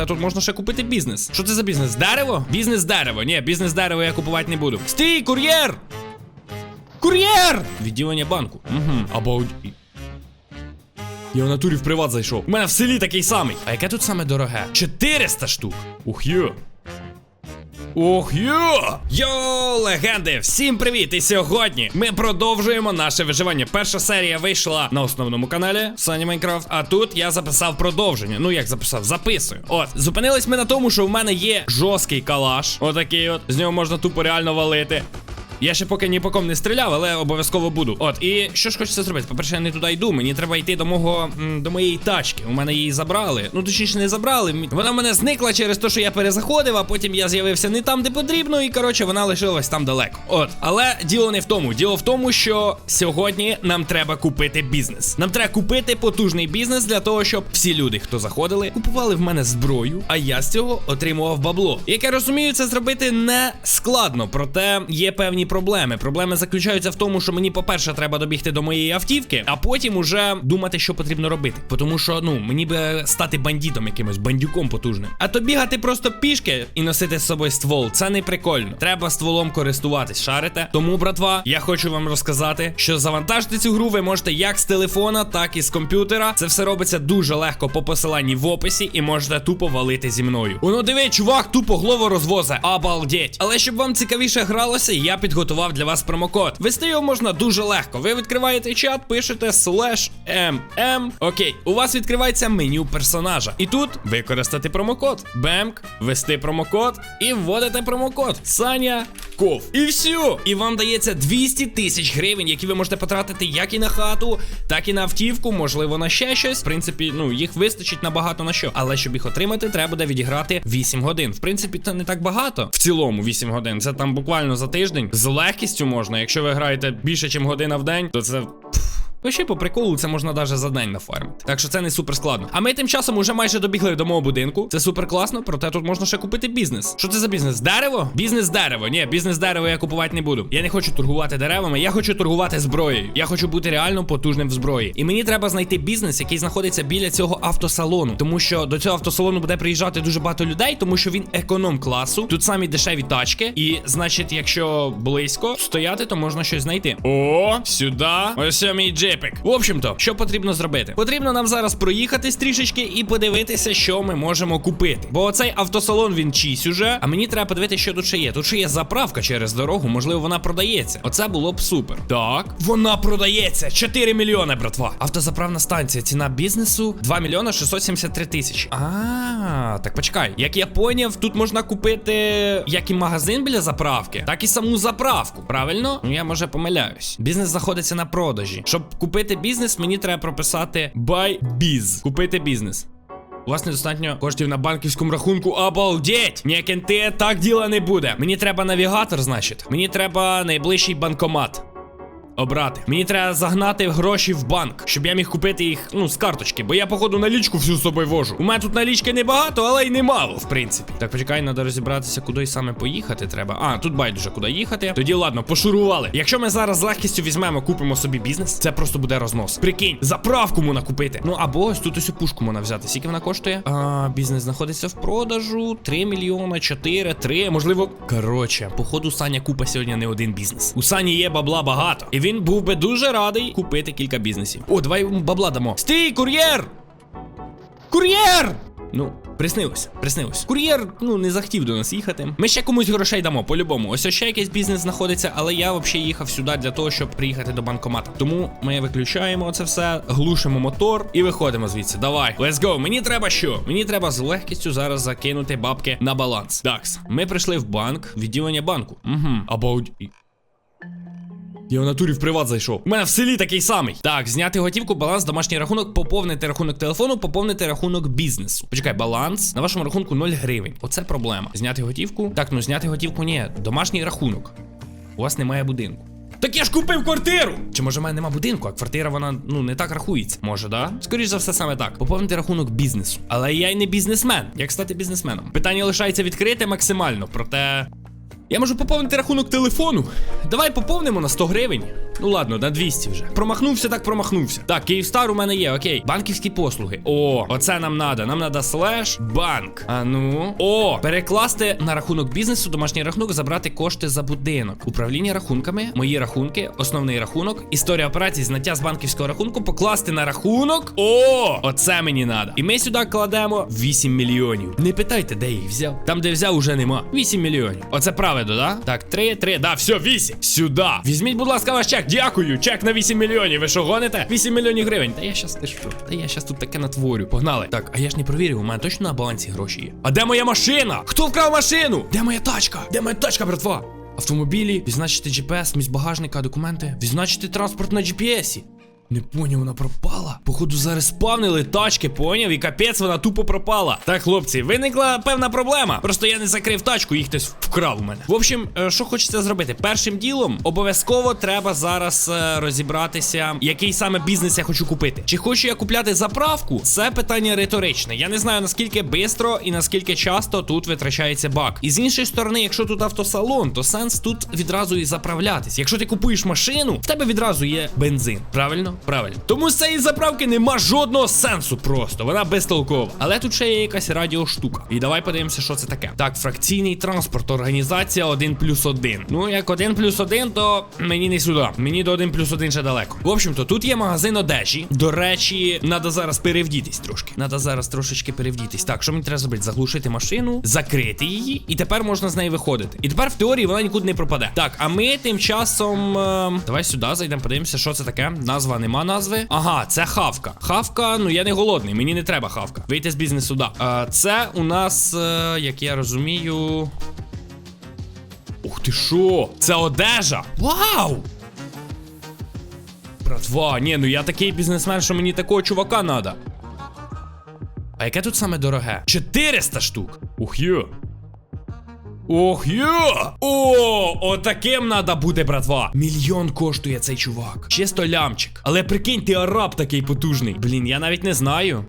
проте тут можна ще купити бізнес. Що це за бізнес? Дерево? Бізнес дерево. Ні, бізнес дерево я купувати не буду. Стій, кур'єр! Кур'єр! Відділення банку. Угу. Або. Я в натурі в приват зайшов. У мене в селі такий самий. А яке тут саме дороге? 400 штук. Ух йо. Ох йо! Йо, легенди! Всім привіт! І сьогодні ми продовжуємо наше виживання. Перша серія вийшла на основному каналі Сані Майнкрафт. А тут я записав продовження. Ну як записав, записую. От, зупинились ми на тому, що в мене є жорсткий калаш. Отакий от. З нього можна тупо реально валити. Я ще поки ні по ком не стріляв, але обов'язково буду. От, і що ж хочеться зробити? По-перше, я не туди йду. Мені треба йти до мого до моєї тачки. У мене її забрали. Ну, точніше, не забрали. Вона в мене зникла через те, що я перезаходив, а потім я з'явився не там, де потрібно, і коротше, вона лишилась там далеко. От, але діло не в тому. Діло в тому, що сьогодні нам треба купити бізнес. Нам треба купити потужний бізнес для того, щоб всі люди, хто заходили, купували в мене зброю, а я з цього отримував бабло. Як я розумію, це зробити не складно, проте є певні проблеми. Проблеми заключаються в тому, що мені, по-перше, треба добігти до моєї автівки, а потім уже думати, що потрібно робити. Тому що, ну, мені би стати бандитом якимось, бандюком потужним. А то бігати просто пішки і носити з собою ствол, це не прикольно. Треба стволом користуватись, шарите. Тому, братва, я хочу вам розказати, що завантажити цю гру ви можете як з телефона, так і з комп'ютера. Це все робиться дуже легко по посиланні в описі, і можете тупо валити зі мною. Воно диви, чувак, тупо голову розвозе. Обалдеть. Але щоб вам цікавіше гралося, я підготував для вас промокод. Вести його можна дуже легко. Ви відкриваєте чат, пишете slash mm. Окей, у вас відкривається меню персонажа. І тут використати промокод. Бемк, ввести промокод і вводите промокод. Саня Ков. І все. І вам дається 200 тисяч гривень, які ви можете потратити як і на хату, так і на автівку, можливо, на ще щось. В принципі, ну їх вистачить набагато на що. Але щоб їх отримати, треба буде відіграти 8 годин. В принципі, це не так багато. В цілому 8 годин. Це там буквально за тиждень. Легкістю можна. Якщо ви граєте більше, ніж година в день, то це. Вообще, по приколу, це можна навіть за день нафармити. Так що це не супер складно. А ми тим часом уже майже добігли до мого будинку. Це супер класно, проте тут можна ще купити бізнес. Що це за бізнес? Дерево? Бізнес дерево. Ні, бізнес дерево я купувати не буду. Я не хочу торгувати деревами, я хочу торгувати зброєю. Я хочу бути реально потужним в зброї. І мені треба знайти бізнес, який знаходиться біля цього автосалону. Тому що до цього автосалону буде приїжджати дуже багато людей, тому що він економ класу. Тут самі дешеві тачки. І значить, якщо близько стояти, то можна щось знайти. О, сюди. Ось мій джипик. В общем-то, що потрібно зробити? Потрібно нам зараз проїхатись трішечки і подивитися, що ми можемо купити. Бо цей автосалон він чийсь уже. А мені треба подивитися, що тут ще є. Тут ще є заправка через дорогу, можливо, вона продається. Оце було б супер. Так, вона продається. 4 мільйони, братва. Автозаправна станція. Ціна бізнесу 2 мільйона 673 тисячі. А, так почекай. Як я поняв, тут можна купити як і магазин біля заправки, так і саму заправку. Правильно? Ну я може помиляюсь. Бізнес знаходиться на продажі. Щоб купити бізнес, мені треба прописати buy biz. Купити бізнес. У вас недостатньо коштів на банківському рахунку. Обалдеть! Ні, кенти, так діла не буде. Мені треба навігатор, значить. Мені треба найближчий банкомат. Обрати. Мені треба загнати гроші в банк, щоб я міг купити їх, ну, з карточки, бо я, походу, налічку всю з собою вожу. У мене тут налічки небагато, але й немало, в принципі. Так, почекай, треба розібратися, куди саме поїхати треба. А, тут байдуже, куди їхати. Тоді ладно, пошурували. Якщо ми зараз з легкістю візьмемо, купимо собі бізнес, це просто буде рознос. Прикинь, заправку можна купити. Ну або ось тут ось пушку можна взяти. Скільки вона коштує? А, бізнес знаходиться в продажу. 3 мільйона, 4, 3, можливо. Коротше, походу, Саня купа сьогодні не один бізнес. У Сані є бабла багато. І він був би дуже радий купити кілька бізнесів. О, давай бабла дамо. Стій, кур'єр! Кур'єр! Ну, приснилося, приснилося. Кур'єр, ну, не захотів до нас їхати. Ми ще комусь грошей дамо, по-любому. Ось ще якийсь бізнес знаходиться, але я взагалі їхав сюди для того, щоб приїхати до банкомата. Тому ми виключаємо це все, глушимо мотор і виходимо звідси. Давай, let's go. Мені треба що? Мені треба з легкістю зараз закинути бабки на баланс. Такс, ми прийшли в банк, відділення банку. Угу. Або. Я в натурі в приват зайшов. У мене в селі такий самий. Так, зняти готівку, баланс, домашній рахунок, поповнити рахунок телефону, поповнити рахунок бізнесу. Почекай, баланс на вашому рахунку 0 гривень. Оце проблема. Зняти готівку. Так, ну зняти готівку ні. Домашній рахунок. У вас немає будинку. Так я ж купив квартиру! Чи може в мене нема будинку, а квартира вона ну не так рахується? Може, да? Скоріше за все, саме так. Поповнити рахунок бізнесу. Але я й не бізнесмен. Як стати бізнесменом? Питання лишається відкрите максимально, проте. Я можу поповнити рахунок телефону. Давай поповнимо на 100 гривень. Ну ладно, на 200 вже. Промахнувся, так промахнувся. Так, Київстар у мене є, окей. Банківські послуги. О, оце нам надо. Нам надо слеш банк. А ну. О, перекласти на рахунок бізнесу, домашній рахунок, забрати кошти за будинок. Управління рахунками, мої рахунки, основний рахунок, історія операцій, знаття з банківського рахунку, покласти на рахунок. О, оце мені надо. І ми сюди кладемо 8 мільйонів. Не питайте, де їх взяв. Там, де взяв, уже нема. 8 мільйонів. Оце правильно, да? Так, 3, 3, да, все, 8. Сюди. Візьміть, будь ласка, ваш чек. Дякую. Чек на 8 мільйонів. Ви що гоните? 8 мільйонів гривень. Та я щас ти що? Та я щас тут таке натворю. Погнали. Так, а я ж не провірив, у мене точно на балансі гроші є. А де моя машина? Хто вкрав машину? Де моя тачка? Де моя тачка, братва? Автомобілі, відзначити GPS, місць багажника, документи, відзначити транспорт на GPS. Не поняв, вона пропала. Походу, зараз спавнили тачки, поняв, і капець вона тупо пропала. Так, хлопці, виникла певна проблема. Просто я не закрив тачку, їх хтось вкрав у мене. В общем, е, що хочеться зробити? Першим ділом обов'язково треба зараз е, розібратися, який саме бізнес я хочу купити. Чи хочу я купляти заправку? Це питання риторичне. Я не знаю наскільки швидко і наскільки часто тут витрачається бак. І з іншої сторони, якщо тут автосалон, то сенс тут відразу і заправлятись. Якщо ти купуєш машину, в тебе відразу є бензин. Правильно? Правильно. Тому з цієї заправки нема жодного сенсу просто. Вона безтолкова. Але тут ще є якась радіоштука. І давай подивимося, що це таке. Так, фракційний транспорт, організація 1 плюс 1. Ну, як 1 плюс 1, то мені не сюди. Мені до 1 плюс 1 ще далеко. В общем-то, тут є магазин одежі. До речі, треба зараз перевдітись трошки. Треба зараз трошечки перевдітись. Так, що мені треба зробити? Заглушити машину, закрити її, і тепер можна з неї виходити. І тепер в теорії вона нікуди не пропаде. Так, а ми тим часом. е, Давай сюди зайдемо, подивимося, що це таке. Назва нема назви. Ага, це хавка. Хавка, ну я не голодний, мені не треба хавка. Вийти з бізнесу, да. Е, це у нас, е, як я розумію. Ух ти що? Це одежа! Вау! Братва, ні, ну я такий бізнесмен, що мені такого чувака надо. А яке тут саме дороге? 400 штук. Ух йо. Ох є! О, отаким надо бути, братва. Мільйон коштує цей чувак. Чисто лямчик. Але прикинь, ти араб такий потужний. Блін, я навіть не знаю.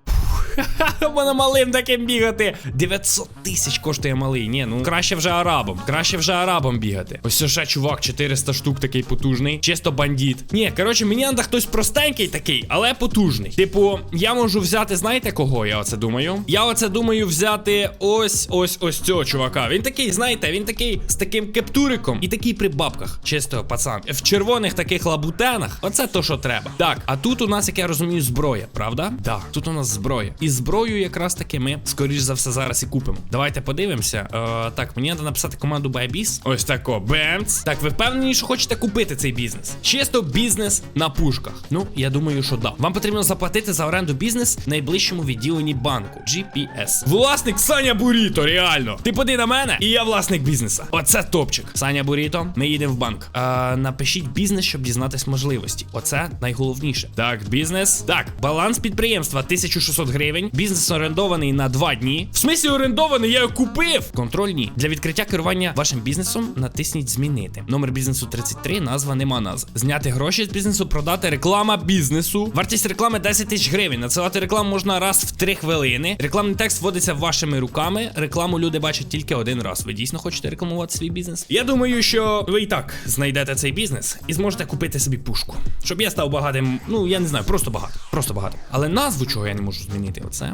Мене малим таким бігати. 900 тисяч коштує малий. Ні, ну краще вже арабом. Краще вже арабом бігати. Ось ще чувак, 400 штук такий потужний. Чисто бандит. Ні, коротше, мені треба хтось простенький такий, але потужний. Типу, я можу взяти, знаєте кого? Я оце думаю? Я оце думаю взяти ось ось ось цього чувака. Він такий, знаєте, він такий з таким кептуриком і такий при бабках. Чисто, пацан. В червоних таких лабутенах. Оце то, що треба. Так, а тут у нас, як я розумію, зброя, правда? Так, тут у нас зброя. І зброю якраз таки ми, скоріш за все, зараз і купимо. Давайте подивимося. Е, так, мені треба написати команду Bybis. Ось тако. Бемц. Так, ви впевнені, що хочете купити цей бізнес? Чисто бізнес на пушках. Ну, я думаю, що да. Вам потрібно заплатити за оренду бізнес в найближчому відділенні банку. GPS. Власник Саня Буріто, реально. Ти поди на мене, і я власник бізнеса. Оце топчик. Саня Буріто, ми їдемо в банк. Е, напишіть бізнес, щоб дізнатись можливості. Оце найголовніше. Так, бізнес. Так, баланс підприємства 1600 гривень. Бізнес орендований на 2 дні. В смислі орендований, я його купив. Контроль ні. Для відкриття керування вашим бізнесом натисніть змінити. Номер бізнесу 33, назва нема назв. Зняти гроші з бізнесу, продати реклама бізнесу. Вартість реклами 10 тисяч гривень. Надсилати рекламу можна раз в 3 хвилини. Рекламний текст вводиться вашими руками. Рекламу люди бачать тільки один раз. Ви дійсно хочете рекламувати свій бізнес? Я думаю, що ви і так знайдете цей бізнес і зможете купити собі пушку. Щоб я став багатим. Ну я не знаю, просто багато. Просто багато. Але назву чого я не можу змінити. Оце.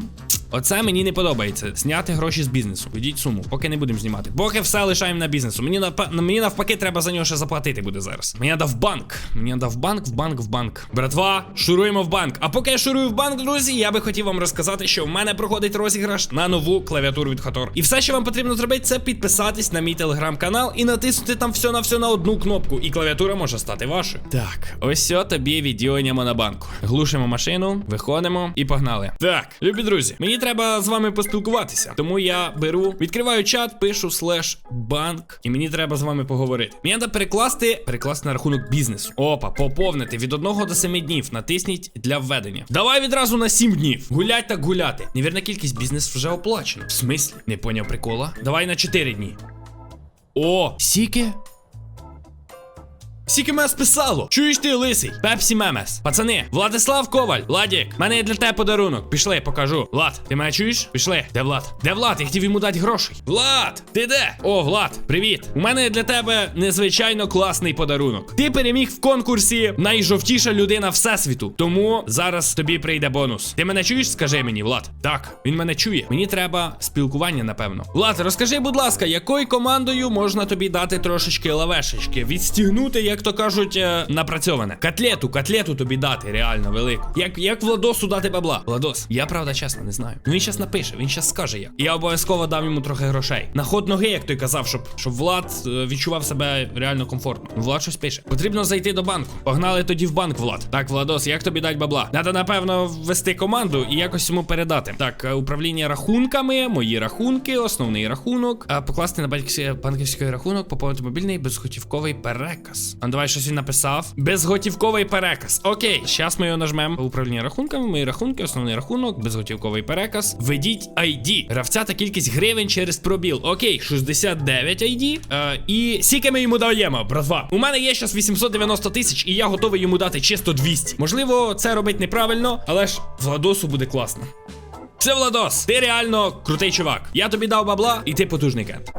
Оце мені не подобається. Зняти гроші з бізнесу. Введіть суму, поки не будемо знімати. Поки все лишаємо на бізнесу. Мені напа- мені навпаки треба за нього ще заплатити буде зараз. Мені треба в банк. Мені треба в банк, в банк, в банк. Братва, шуруємо в банк. А поки я шурую в банк, друзі, я би хотів вам розказати, що в мене проходить розіграш на нову клавіатуру від Хатор. І все, що вам потрібно зробити, це підписатись на мій телеграм-канал і натиснути там все на все на одну кнопку. І клавіатура може стати вашою. Так, ось все тобі відділення монобанку. Глушимо машину, виходимо і погнали. Так, любі друзі, мені треба з вами поспілкуватися. Тому я беру, відкриваю чат, пишу слеш банк, і мені треба з вами поговорити. Мені треба перекласти, перекласти на рахунок бізнесу. Опа, поповнити від 1 до 7 днів. Натисніть для введення. Давай відразу на 7 днів. Гулять так гуляти. Невірна кількість бізнес вже оплачено. В смислі? Не поняв прикола. Давай на 4 дні. О, сіки. Скільки мене списало? Чуєш ти, лисий? Пепсі Мемес. Пацани, Владислав Коваль, Владік, мене є для тебе подарунок. Пішли, покажу. Влад, ти мене чуєш? Пішли. Де Влад? Де Влад? Я хотів йому дати грошей. Влад, ти де? О, Влад, привіт. У мене для тебе незвичайно класний подарунок. Ти переміг в конкурсі найжовтіша людина всесвіту. Тому зараз тобі прийде бонус. Ти мене чуєш? Скажи мені, Влад. Так, він мене чує. Мені треба спілкування, напевно. Влад, розкажи, будь ласка, якою командою можна тобі дати трошечки лавешечки? Відстігнути, як то кажуть, е, напрацьоване. Котлету, котлету тобі дати, реально велику. Як, як Владосу дати бабла? Владос, я правда чесно не знаю. Ну він щас напише, він щас скаже як. Я обов'язково дам йому трохи грошей. На ход ноги, як той казав, щоб, щоб Влад е, відчував себе реально комфортно. Влад щось пише. Потрібно зайти до банку. Погнали тоді в банк, Влад. Так, Владос, як тобі дать бабла? Надо, напевно, ввести команду і якось йому передати. Так, е, управління рахунками, мої рахунки, основний рахунок. Покласти на банківський рахунок, поповнити мобільний безготівковий переказ. А давай щось він написав. Безготівковий переказ. Окей, зараз ми його нажмемо. Управління рахунками, мої рахунки, основний рахунок, безготівковий переказ. Введіть ID. Гравця та кількість гривень через пробіл. Окей, 69 ID. Е, і скільки ми йому даємо, братва? У мене є зараз 890 тисяч, і я готовий йому дати чисто 200. Можливо, це робить неправильно, але ж Владосу буде класно. Все, Владос, ти реально крутий чувак. Я тобі дав бабла, і ти потужний кент.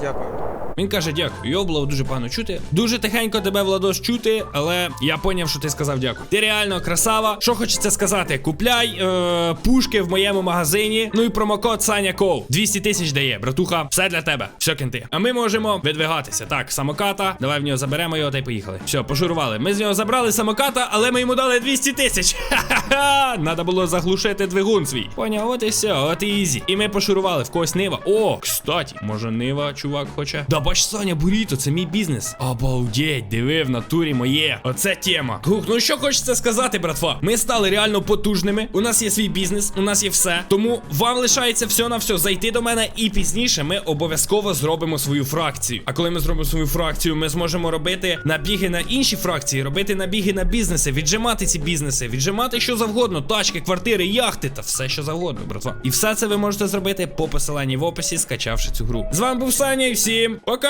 Дякую. Він каже, дякую. Його було дуже погано чути. Дуже тихенько тебе, Владос, чути, але я поняв, що ти сказав дякую. Ти реально красава. Що хочеться сказати? Купляй е, пушки в моєму магазині. Ну і промокод Саня Ков. 200 тисяч дає, братуха. Все для тебе. Все кенти. А ми можемо видвигатися. Так, самоката. Давай в нього заберемо його та й поїхали. Все, пошурували. Ми з нього забрали самоката, але ми йому дали 200 тисяч. Ха-ха-ха! Надо було заглушити двигун свій. Поняв, от і все, от і ізі. І ми пошурували в когось нива. О, кстати, може нива, чувак, хоче. Да бач, Саня, буріто, це мій бізнес. Обалдеть, диви в натурі моє. Оце тема. Гух, ну що хочеться сказати, братва? Ми стали реально потужними. У нас є свій бізнес, у нас є все. Тому вам лишається все на все зайти до мене, і пізніше ми обов'язково зробимо свою фракцію. А коли ми зробимо свою фракцію, ми зможемо робити набіги на інші фракції, робити набіги на бізнеси, віджимати ці бізнеси, віджимати що завгодно, тачки, квартири, яхти та все, що завгодно, братва. І все це ви можете зробити по посиланні в описі, скачавши цю гру. З вами був Саня і всім пока!